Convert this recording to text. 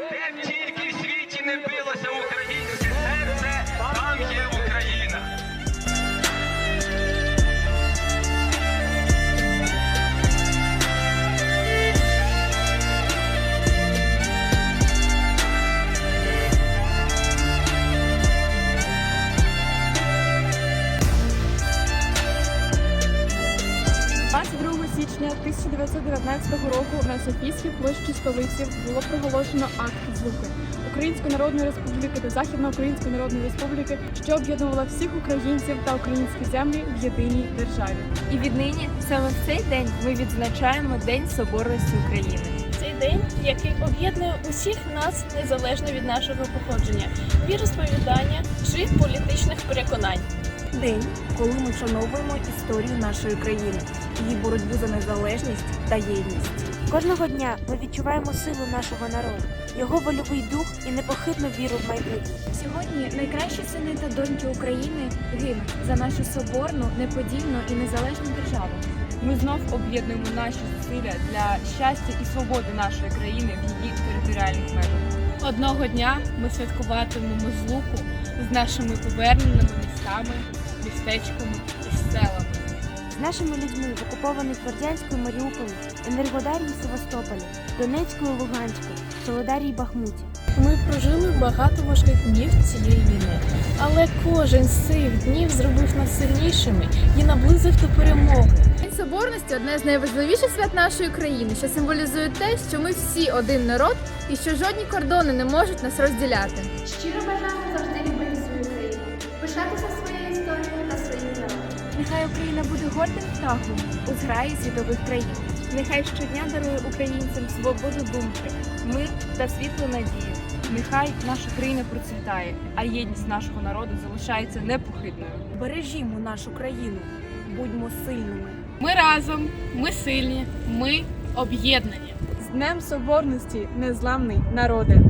Де б тільки в світі не билося українське січня 1919 року на Софійській площі столиці було проголошено акт злуки Української Народної Республіки та Західноукраїнської Народної Республіки, що об'єднувала всіх українців та українські землі в єдиній державі. І віднині саме в цей день ми відзначаємо День Соборності України. Цей день, який об'єднує усіх нас незалежно від нашого походження, віросповідання чи політичних переконань. День, коли ми вшановуємо історію нашої країни, її боротьбу за незалежність та єдність. Кожного дня ми відчуваємо силу нашого народу, його вольовий дух і непохитну віру в майбутнє. Сьогодні найкращі сини та доньки України гинуть за нашу соборну, неподільну і незалежну державу. Ми знов об'єднуємо наші зусилля для щастя і свободи нашої країни в її територіальних межах. Одного дня ми святкуватимемо злуку з нашими поверненими містами, містечками і селами. З нашими людьми в окупованих Бердянську Маріуполі, Енергодарі і Севастополі, Донецьку і Луганську, Солодарі і Бахмуті. Ми прожили багато важких днів цієї війни, але кожен з цих днів зробив нас сильнішими і наблизив до перемоги. День соборності одне з найважливіших свят нашої країни, що символізує те, що ми всі один народ і що жодні кордони не можуть нас розділяти. Щиро бажаємо завжди любити свою країну, пишатися своєю Нехай Україна буде гордим птахом у зграї світових країн. Нехай щодня дарує українцям свободу думки, мир та світлу надію. Нехай наша країна процвітає, а єдність нашого народу залишається непохитною. Бережімо нашу країну, будьмо сильними. Ми разом, ми сильні, ми об'єднані. З Днем Соборності, незламний народи!